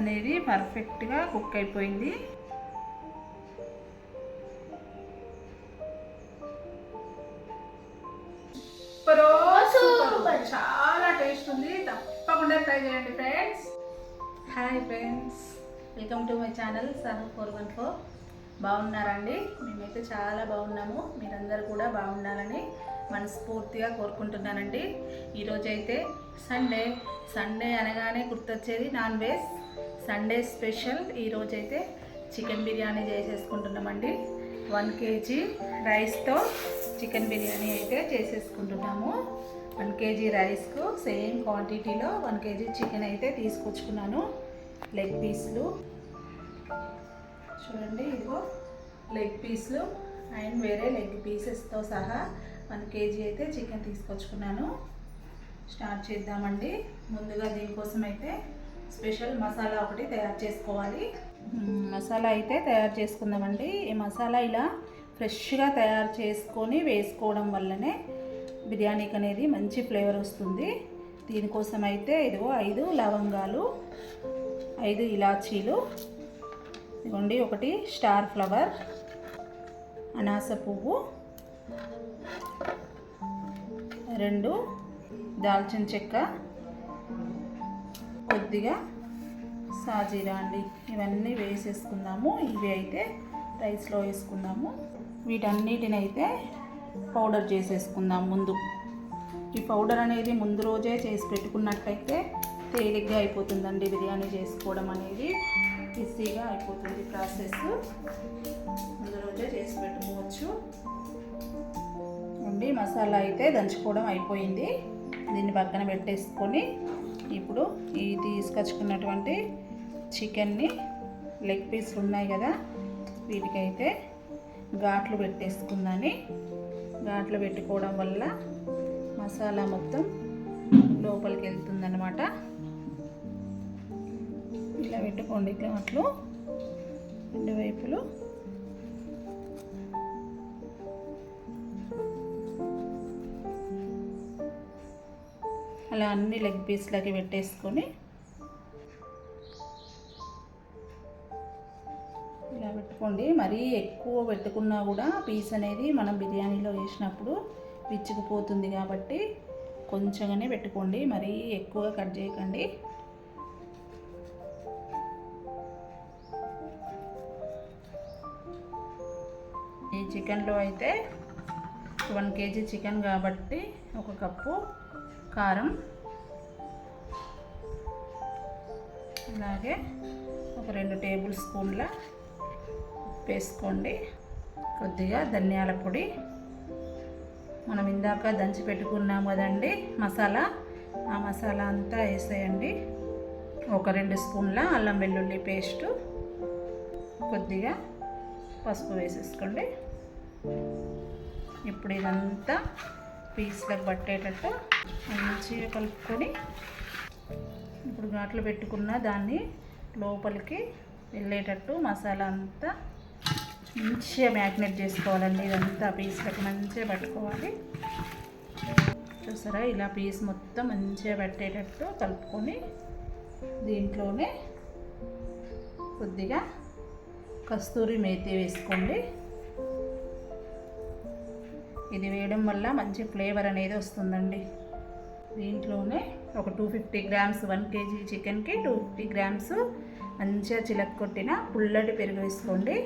అనేది పర్ఫెక్ట్గా కుక్ అయిపోయింది. చాలా టేస్ట్ ఉంది. తప్పకుండా ట్రై చేయండి friends. Hi friends. Welcome to my channel సహ ఫోర్ వన్ ఫోర్. బాగున్నారండి? మేమైతే చాలా బాగున్నాము. మీరందరూ కూడా బాగుండాలని మనస్ఫూర్తిగా కోరుకుంటున్నానండి. ఈరోజైతే సండే. సండే అనగానే గుర్తొచ్చేది నాన్ వెజ్. సండే స్పెషల్ ఈరోజైతే చికెన్ బిర్యానీ చేసేసుకుంటున్నామండి. వన్ కేజీ రైస్తో చికెన్ బిర్యానీ అయితే చేసేసుకుంటున్నాము. వన్ కేజీ రైస్కు సేమ్ క్వాంటిటీలో వన్ కేజీ చికెన్ అయితే తీసుకొచ్చుకున్నాను. లెగ్ పీస్లు చూడండి ఇదిగో లెగ్ పీస్లు అండ్ వేరే లెగ్ పీసెస్తో సహా వన్ కేజీ అయితే చికెన్ తీసుకొచ్చుకున్నాను. స్టార్ట్ చేద్దామండి. ముందుగా దీనికోసం అయితే స్పెషల్ మసాలా ఒకటి తయారు చేసుకోవాలి. మసాలా అయితే తయారు చేసుకుందామండి. ఈ మసాలా ఇలా ఫ్రెష్గా తయారు చేసుకొని వేసుకోవడం వల్లనే బిర్యానీకి అనేది మంచి ఫ్లేవర్ వస్తుంది. దీనికోసం అయితే ఇదిగో ఐదు లవంగాలు ఐదు ఇలాచీలు ఇదిగోండి ఒకటి స్టార్ ఫ్లవర్ అనాస పువ్వు రెండు దాల్చిన చెక్క కొద్దిగా సాజీరా అండి. ఇవన్నీ వేసేసుకుందాము. ఇవి అయితే రైస్లో వేసుకుందాము. వీటన్నిటిని అయితే పౌడర్ చేసేసుకుందాం ముందు. ఈ పౌడర్ అనేది ముందు రోజే చేసి పెట్టుకున్నట్టయితే తేలిగ్గా అయిపోతుందండి బిర్యానీ చేసుకోవడం అనేది. ఈజీగా అయిపోతుంది ప్రాసెస్. ముందు రోజే చేసి పెట్టుకోవచ్చు. ఉండి మసాలా అయితే దంచుకోవడం అయిపోయింది. దీన్ని పక్కన పెట్టేసుకొని ఇప్పుడు ఈ తీసుకొచ్చుకున్నటువంటి చికెన్ని లెగ్ పీసులు ఉన్నాయి కదా వీటికైతే ఘాట్లు పెట్టేసుకుందని. ఘాట్లు పెట్టుకోవడం వల్ల మసాలా మొత్తం లోపలికి వెళ్తుందన్నమాట. ఇలా పెట్టుకోండి ఘాట్లు రెండు వైపులు అలా అన్ని లెగ్ పీస్లకి పెట్టేసుకొని ఇలా పెట్టుకోండి. మరీ ఎక్కువ పెట్టుకున్నా కూడా పీస్ అనేది మనం బిర్యానీలో వేసినప్పుడు విచ్చుకుపోతుంది కాబట్టి కొంచెంగానే పెట్టుకోండి. మరీ ఎక్కువగా కట్ చేయకండి. ఈ చికెన్లో అయితే వన్ కేజీ చికెన్ కాబట్టి ఒక కప్పు కారం అలాగే ఒక రెండు టేబుల్ స్పూన్ల ఉప్పు వేసుకోండి. కొద్దిగా ధనియాల పొడి. మనం ఇందాక దంచి పెట్టుకున్నాం కదండి మసాలా. ఆ మసాలా అంతా వేసేయండి. ఒక రెండు స్పూన్ల అల్లం వెల్లుల్లి పేస్టు. కొద్దిగా పసుపు వేసేసుకోండి. ఇప్పుడు ఇదంతా పీస్లకు పట్టేటట్టు మంచిగా కలుపుకొని ఇప్పుడు ఘాట్లు పెట్టుకున్న దాన్ని లోపలికి వెళ్ళేటట్టు మసాలా అంతా మంచిగా మ్యాగ్నెట్ చేసుకోవాలండి. ఇదంతా పీస్లకు మంచిగా పట్టుకోవాలి. చూసారా? ఇలా పీస్ మొత్తం మంచిగా పెట్టేటట్టు కలుపుకొని దీంట్లోనే కొద్దిగా కస్తూరి మేతి వేసుకోండి. ఇది వేయడం వల్ల మంచి ఫ్లేవర్ అనేది వస్తుందండి. దీంట్లోనే ఒక two fifty grams one KG చికెన్కి టూ ఫిఫ్టీ గ్రామ్స్ మంచిగా చిలక కొట్టిన పుల్లటి పెరుగు వేసుకోండి.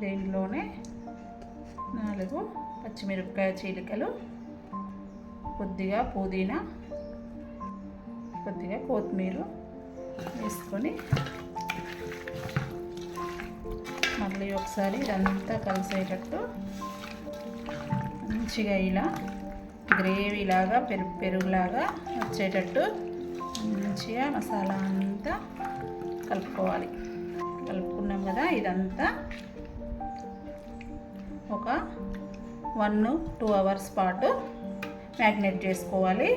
దీంట్లోనే నాలుగు పచ్చిమిరపకాయ చీలికలు కొద్దిగా పుదీనా కొద్దిగా కొత్తిమీర వేసుకొని మళ్ళీ ఒకసారి ఇదంతా కలిసేటట్టు మంచిగా ఇలా గ్రేవీ లాగా పెరుగు పెరుగులాగా వచ్చేటట్టు మంచిగా మసాలా అంతా కలుపుకోవాలి. కలుపుకున్నాం కదా ఇదంతా ఒక వన్ టూ అవర్స్ పాటు మ్యాగ్నేట్ చేసుకోవాలి.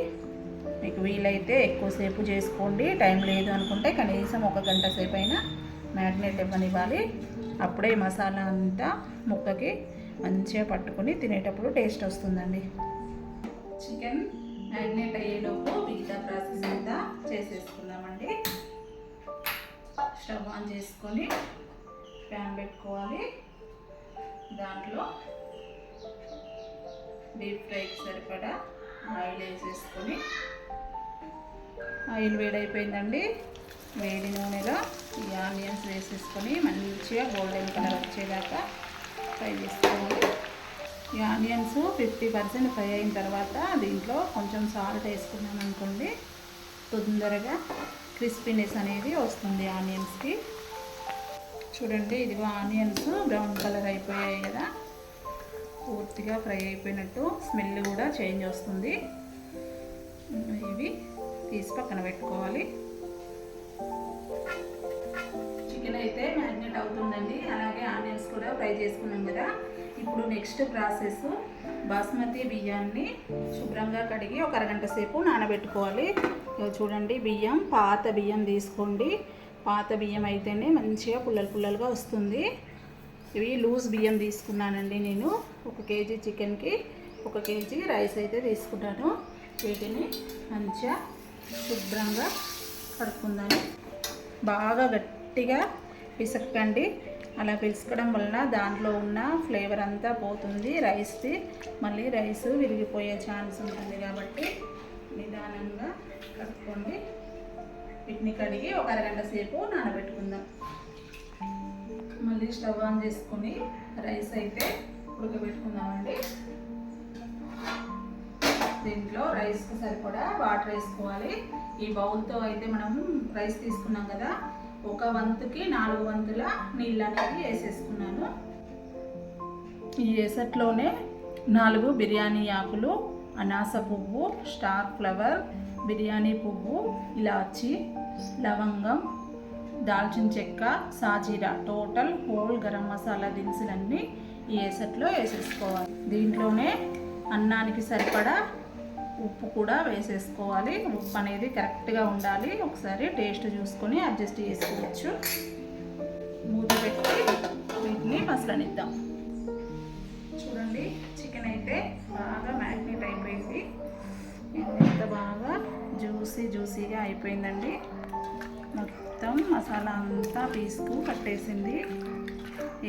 మీకు వీలైతే ఎక్కువసేపు చేసుకోండి. టైం లేదు అనుకుంటే కనీసం ఒక గంట సేపు అయినా మ్యాగ్నేట్ ఇవ్వనివ్వాలి. అప్పుడే మసాలా అంతా ముక్కకి మంచిగా పట్టుకొని తినేటప్పుడు టేస్ట్ వస్తుందండి. చికెన్ మ్యాగ్నెట్ అయ్యేలోపు మిగతా ప్రాసెస్ అంతా చేసేసుకుందామండి. స్టవ్ ఆన్ చేసుకొని ప్యాన్ పెట్టుకోవాలి. దాంట్లో డీప్ ఫ్రైకి సరిపడా ఆయిల్ వేసేసుకొని ఆయిల్ వేడైపోయిందండి. వేడి నూనెలో ఈ ఆనియన్స్ వేసేసుకొని మంచిగా గోల్డెన్ కలర్ వచ్చేదాకా ఫ్రై చేసుకోవాలి. ఈ ఆనియన్స్ ఫిఫ్టీ పర్సెంట్ ఫ్రై అయిన తర్వాత దీంట్లో కొంచెం సాల్ట్ వేసుకున్నాం అనుకోండి తొందరగా క్రిస్పీనెస్ అనేది వస్తుంది ఆనియన్స్కి. చూడండి ఇదిగో ఆనియన్స్ బ్రౌన్ కలర్ అయిపోయాయి కదా. పూర్తిగా ఫ్రై అయిపోయినట్టు స్మెల్ కూడా చేంజ్ వస్తుంది. ఇవి తీసి పక్కన పెట్టుకోవాలి. చికెన్ అయితే మ్యారినేట్ అవుతుందండి. అలాగే ఆనియన్స్ కూడా ఫ్రై చేసుకున్నాం కదా. ఇప్పుడు నెక్స్ట్ ప్రాసెస్ బాస్మతి బియ్యాన్ని శుభ్రంగా కడిగి ఒక అరగంట సేపు నానబెట్టుకోవాలి. చూడండి బియ్యం పాత బియ్యం తీసుకోండి. పాత బియ్యం అయితేనే మంచిగా పుల్లలు పుల్లలుగా వస్తుంది. ఇవి లూజ్ బియ్యం తీసుకున్నానండి నేను. ఒక కేజీ చికెన్కి ఒక కేజీ రైస్ అయితే తీసుకున్నాను వీటిని మంచిగా శుభ్రంగా కడుక్కుందాము. బాగా గట్టి గట్టిగా పిసకండి అలా పిసుకడం వలన దాంట్లో ఉన్న ఫ్లేవర్ అంతా పోతుంది. రైస్ది మళ్ళీ రైస్ విరిగిపోయే ఛాన్స్ ఉంటుంది కాబట్టి నిదానంగా కలుపుకోండి. వీటిని కడిగి ఒక అరగంట సేపు నానబెట్టుకుందాం. మళ్ళీ స్టవ్ ఆన్ చేసుకొని రైస్ అయితే ఉడకబెట్టుకుందామండి. దీంట్లో రైస్కి సరిపడా వాటర్ వేసుకోవాలి. ఈ బౌల్తో అయితే మనం రైస్ తీసుకున్నాం కదా ఒక వంతుకి నాలుగు వంతుల నీళ్ళు అనేది వేసేసుకున్నాను. ఈ ఎసట్లోనే నాలుగు బిర్యానీ ఆకులు అనాస పువ్వు స్టార్ ఫ్లవర్ బిర్యానీ పువ్వు ఇలాచి లవంగం దాల్చిన చెక్క సాజీరా టోటల్ హోల్ గరం మసాలా దినుసులన్నీ ఈ ఎసట్లో వేసేసుకోవాలి. దీంట్లోనే అన్నానికి సరిపడా ఉప్పు కూడా వేసేసుకోవాలి. ఉప్పు అనేది కరెక్ట్గా ఉండాలి. ఒకసారి టేస్ట్ చూసుకొని అడ్జస్ట్ చేసుకోవచ్చు. మూత పెట్టి వీటిని మసలనిద్దాం. చూడండి చికెన్ అయితే బాగా మ్యాగ్నేట్ అయిపోయింది. ఎంత బాగా జ్యూసీ జ్యూసీగా అయిపోయిందండి. మొత్తం మసాలా అంతా పీసుకు పట్టేసింది.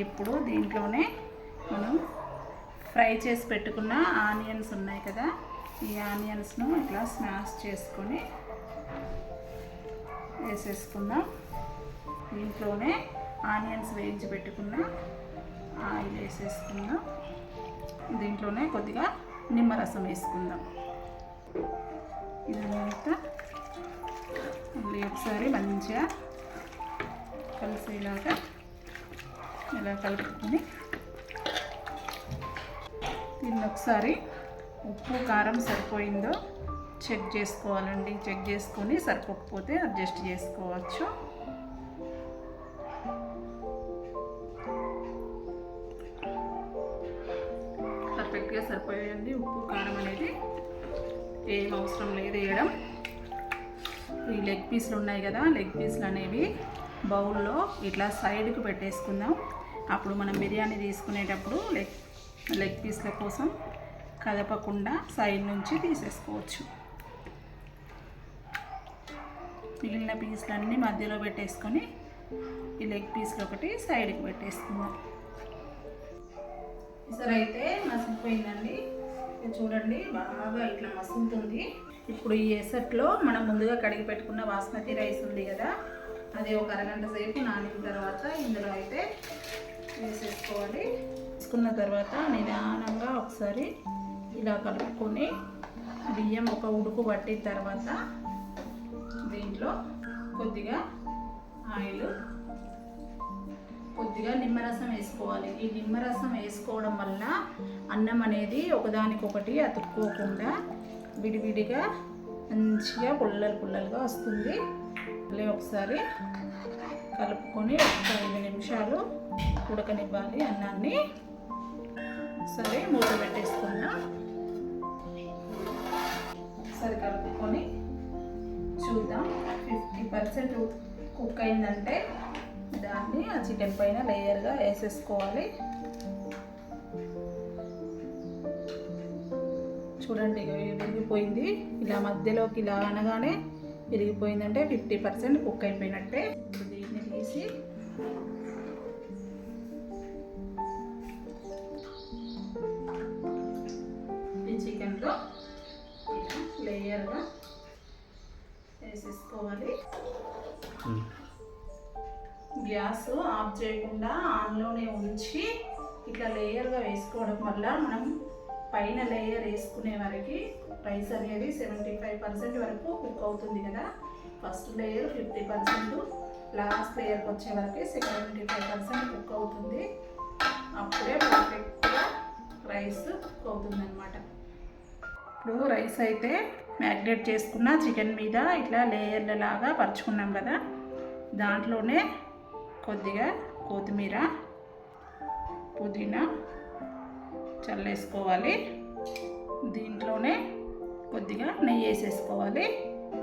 ఇప్పుడు దీంట్లోనే మనం ఫ్రై చేసి పెట్టుకున్న ఆనియన్స్ ఉన్నాయి కదా ఈ ఆనియన్స్ను ఇట్లా స్మాష్ చేసుకొని వేసేసుకుందాం. దీంట్లోనే ఆనియన్స్ వేయించి పెట్టుకున్న ఆయిల్ వేసేసుకుందాం. దీంట్లోనే కొద్దిగా నిమ్మరసం వేసుకుందాం. ఇదంతా మళ్ళీ ఒకసారి మంచిగా కలిసేలాగా ఇలా కలుపుకొని దీన్ని ఒకసారి ఉప్పు కారం సరిపోయిందో చెక్ చేసుకోవాలండి. చెక్ చేసుకొని సరిపోకపోతే అడ్జస్ట్ చేసుకోవచ్చు. పర్ఫెక్ట్గా సరిపోయాయండి. ఉప్పు కారం అనేది ఏం అవసరం లేదు వేయడం. ఈ లెగ్ పీస్లు ఉన్నాయి కదా లెగ్ పీస్లు అనేవి బౌల్లో ఇట్లా సైడ్కి పెట్టేసుకుందాం. అప్పుడు మనం బిర్యానీ తీసుకునేటప్పుడు లెగ్ లెగ్ పీస్ల కోసం కదపకుండా సైడ్ నుంచి తీసేసుకోవచ్చు. మిగిలిన పీస్లన్నీ మధ్యలో పెట్టేసుకొని ఈ లెగ్ పీస్లు ఒకటి సైడ్కి పెట్టేసుకుందాం. సరే అయితే మసిలిపోయిందండి చూడండి బాగా ఇట్లా మసులుతుంది. ఇప్పుడు ఈ ఎసట్లో మనం ముందుగా కడిగి పెట్టుకున్న బాస్మతి రైస్ ఉంది కదా అది ఒక అరగంట సేపు నానిన తర్వాత ఇందులో అయితే వేసేసుకోవాలి. వేసుకున్న తర్వాత నిదానంగా ఒకసారి ఇలా కలుపుకొని బియ్యం ఒక ఉడుకు పట్టిన తర్వాత దీంట్లో కొద్దిగా ఆయిల్ కొద్దిగా నిమ్మరసం వేసుకోవాలి. ఈ నిమ్మరసం వేసుకోవడం వల్ల అన్నం అనేది ఒకదానికొకటి అతుక్కోకుండా విడివిడిగా మంచిగా పుల్లలు పుల్లలుగా వస్తుంది. మళ్ళీ ఒకసారి కలుపుకొని ఒక ఐదు నిమిషాలు ఉడకనివ్వాలి అన్నాన్ని. సరే మూత పెట్టేసుకున్నా పర్సెంట్ కుక్ అయిందంటే దాన్ని ఆ చికెన్ పైన లేయర్గా వేసేసుకోవాలి. చూడండి విరిగిపోయింది ఇలా మధ్యలోకి ఇలా అనగానే విరిగిపోయిందంటే ఫిఫ్టీ పర్సెంట్ కుక్ అయిపోయినట్టే ఇప్పుడు దీన్ని తీసి ఈ చికెన్లో ఇలా లేయర్గా వేసేసుకోవాలి. గ్యాస్ ఆఫ్ చేయకుండా ఆన్లోనే ఉంచి ఇట్లా లేయర్గా వేసుకోవడం వల్ల మనం పైన లేయర్ వేసుకునే వరకు రైస్ అనేది సెవెంటీ ఫైవ్ పర్సెంట్ వరకు కుక్ అవుతుంది కదా. First layer fifty percent last లేయర్కి వచ్చే వరకు సెవెంటీ ఫైవ్ పర్సెంట్ కుక్ అవుతుంది. అప్పుడే పర్ఫెక్ట్గా రైస్ కుక్ అవుతుంది అనమాట ఇప్పుడు రైస్ అయితే మ్యాగ్నేట్ చేసుకున్న చికెన్ మీద ఇట్లా లేయర్ల లాగా పరుచుకున్నాం కదా. దాంట్లోనే కొద్దిగా కొత్తిమీర పుదీనా చల్లేసుకోవాలి. దీంట్లోనే కొద్దిగా నెయ్యి వేసేసుకోవాలి.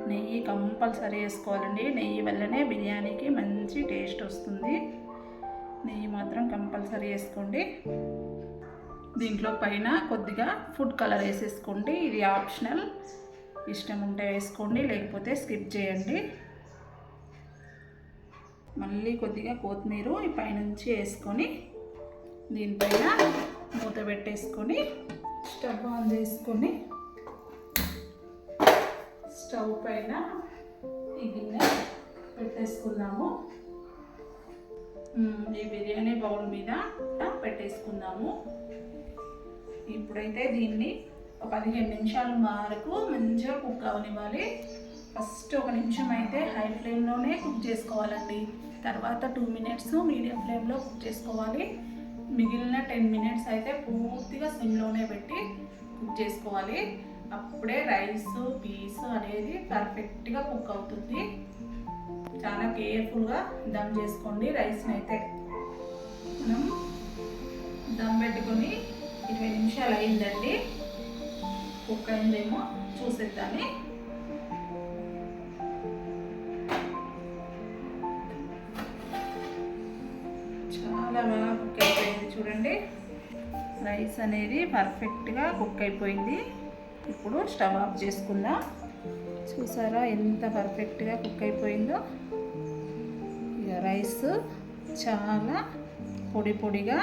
నెయ్యి కంపల్సరీ వేసుకోవాలండి. నెయ్యి వల్లనే బిర్యానీకి మంచి టేస్ట్ వస్తుంది. నెయ్యి మాత్రం కంపల్సరీ వేసుకోండి. దీంట్లో పైన కొద్దిగా ఫుడ్ కలర్ వేసేసుకోండి. ఇది ఆప్షనల్. ఇష్టం ఉంటే వేసుకోండి లేకపోతే స్కిప్ చేయండి. మళ్ళీ కొద్దిగా కొత్తిమీర ఈ పైనుంచి వేసుకొని దీనిపైన మూత పెట్టేసుకొని స్టవ్ ఆన్ చేసుకొని స్టవ్ పైన ఈ గిన్నె పెట్టేసుకుందాము. మ్మ్, ఈ బిర్యానీ బౌల్ మీద పెట్టేసుకుందాము. ఇప్పుడైతే దీన్ని ఒక పదిహేను నిమిషాల వరకు మంచిగా కుక్ అవనివ్వాలి. ఫస్ట్ ఒక నిమిషం అయితే హై ఫ్లేమ్లోనే కుక్ చేసుకోవాలండి. తర్వాత టూ మినిట్స్ మీడియం ఫ్లేమ్లో కుక్ చేసుకోవాలి. మిగిలిన టెన్ మినిట్స్ అయితే పూర్తిగా సిమ్లోనే పెట్టి కుక్ చేసుకోవాలి. అప్పుడే రైస్ పీస్ అనేది పర్ఫెక్ట్గా కుక్ అవుతుంది. చాలా కేర్ఫుల్గా దమ్ చేసుకోండి రైస్ని అయితే. మనం దమ్ పెట్టుకొని ఇరవై నిమిషాలు అయిందండి. కుక్ అయిందేమో చూసేద్దాన్ని చాలా బాగా కుక్ అయిపోయింది చూడండి. రైస్ అనేది పర్ఫెక్ట్గా కుక్ అయిపోయింది. ఇప్పుడు స్టవ్ ఆఫ్ చేసుకుందాం. చూసారా ఎంత పర్ఫెక్ట్గా కుక్ అయిపోయిందో? ఇక రైస్ చాలా పొడి పొడిగా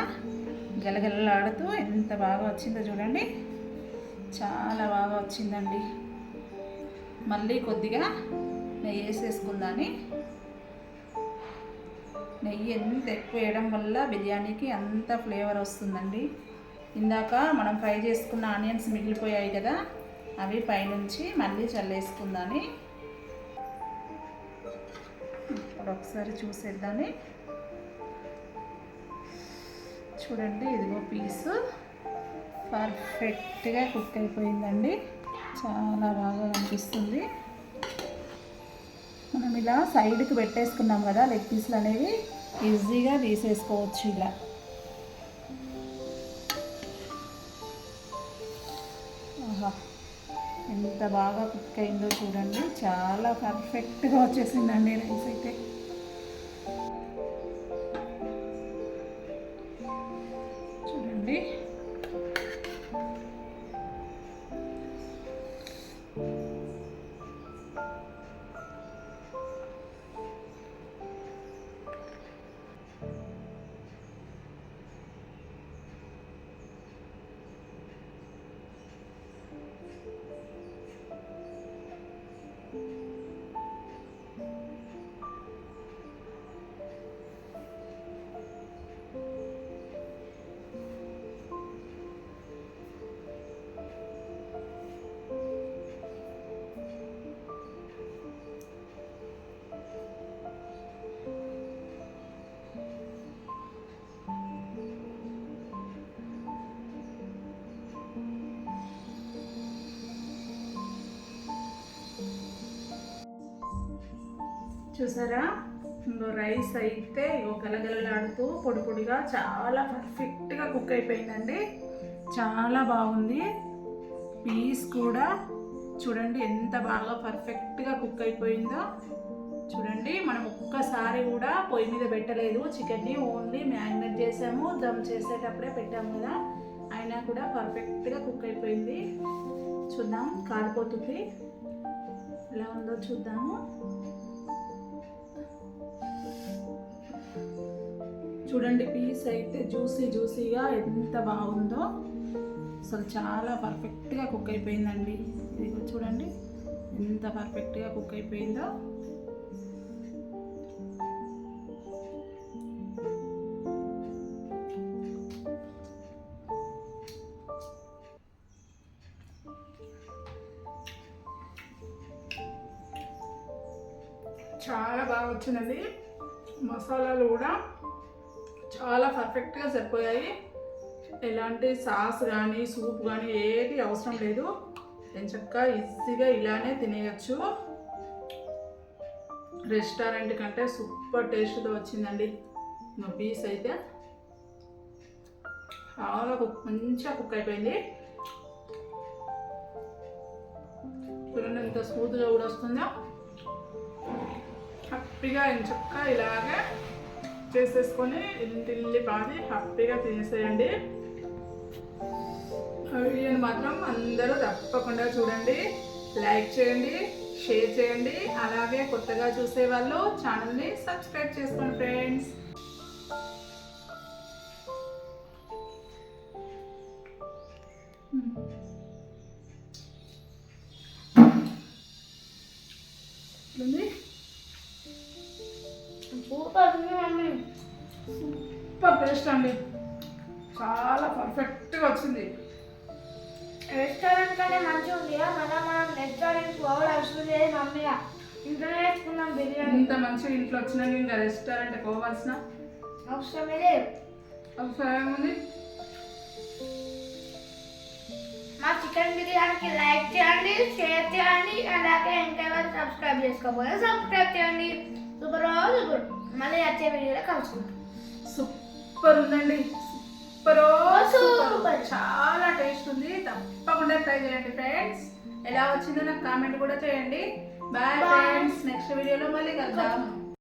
గలగలలాడుతూ ఎంత బాగా వచ్చిందో చూడండి. చాలా బాగా వచ్చిందండి. మళ్ళీ కొద్దిగా నెయ్యి వేసేసుకుందాని. నెయ్యి ఎంత ఎక్కువ వేయడం వల్ల బిర్యానీకి అంత ఫ్లేవర్ వస్తుందండి. ఇందాక మనం ఫ్రై చేసుకున్న ఆనియన్స్ మిగిలిపోయాయి కదా అవి పైనుంచి మళ్ళీ చల్లేసుకుందాని. ఇప్పుడు ఒకసారి చూసేద్దాని. చూడండి ఇదిగో పీసు. పర్ఫెక్ట్గా కుక్ అయిపోయిందండి. చాలా బాగా కనిపిస్తుంది మనం ఇలా సైడ్కి పెట్టేసుకున్నాం కదా లెగ్ పీస్లు అనేవి ఈజీగా తీసేసుకోవచ్చు ఇలా. ఆహా ఎంత బాగా కుక్ అయిందో చూడండి. చాలా పర్ఫెక్ట్గా వచ్చేసిందండి రైస్ అయితే. చూడండి. చూసారా? రైస్ అయితే ఇగో గలగలలాడుతూ పొడి పొడిగా చాలా పర్ఫెక్ట్గా కుక్ అయిపోయిందండి. చాలా బాగుంది. పీస్ కూడా చూడండి ఎంత బాగా పర్ఫెక్ట్గా కుక్ అయిపోయిందో. చూడండి మనం ఒక్కసారి కూడా పొయ్యి మీద పెట్టలేదు. చికెన్ని ఓన్లీ మ్యారినేట్ చేసాము. దమ్ చేసేటప్పుడే పెట్టాము కదా. అయినా కూడా పర్ఫెక్ట్గా కుక్ అయిపోయింది. చూద్దాం కాలిపోతుంది. ఎలా ఉందో చూద్దాము. చూడండి పీస్ అయితే జ్యూసీ జ్యూసీగా ఎంత బాగుందో. అసలు చాలా పర్ఫెక్ట్గా కుక్ అయిపోయిందండి. ఇది చూడండి ఎంత పర్ఫెక్ట్గా కుక్ అయిపోయిందో. చాలా బాగా వచ్చిందండి. మసాలాలు కూడా చాలా పర్ఫెక్ట్గా సరిపోయాయి. ఎలాంటి సాస్ కానీ సూప్ కానీ ఏది అవసరం లేదు. ఎంచక్క ఈజీగా ఇలానే తినేయచ్చు. రెస్టారెంట్ కంటే సూపర్ టేస్ట్తో వచ్చిందండి. మా పీస్ అయితే. చాలా కుక్ మంచిగా కుక్ అయిపోయింది. చూడండి ఎంత స్మూత్గా కూడా వస్తుందో. హ్యాపీగా ఎంచక్క ఇలాగే చేసేసుకొని ఇంటిల్లి పాది హ్యాపీగా తినేసేయండి. వీడియోని మాత్రం అందరూ తప్పకుండా చూడండి. లైక్ చేయండి షేర్ చేయండి. అలాగే కొత్తగా చూసే వాళ్ళు ఛానల్ని సబ్స్క్రైబ్ చేసుకోండి ఫ్రెండ్స్. ఉంది సూపర్ సూపర్ టేస్ట్ అండి. చాలా పర్ఫెక్ట్గా వచ్చింది. రెస్టారెంట్ కంటే మంచిగా ఉంది మళ్ళీ మనం రెస్టారెంట్ పోవడం లేదు మమ్మీ ఇంట్లోనే వేసుకున్నాం బిర్యానీ. ఇంత మంచిగా ఇంట్లో వచ్చినాక ఇంకా రెస్టారెంట్ పోవాల్సిన అవసరమే లేదు. అవసరం ఏముంది మా చికెన్ బిర్యానీకి లైక్ చేయండి షేర్ చేయండి అలాగే ఇంకెవరు సబ్స్క్రైబ్ చేసుకోకపోతే సబ్స్క్రైబ్ చేయండి. సూపర్ సూపర్ మళ్ళీ వచ్చే వీడియోలో కలుసుకుంటాం సూపర్ ఉందండి. Super super. చాలా టేస్ట్ ఉంది. తప్పకుండా ట్రై చేయండి ఫ్రెండ్స్. ఎలా వచ్చిందో నాకు కామెంట్ కూడా చేయండి. బాయ్. ఫ్రెండ్స్. నెక్స్ట్ వీడియోలో మళ్ళీ కలుద్దాం.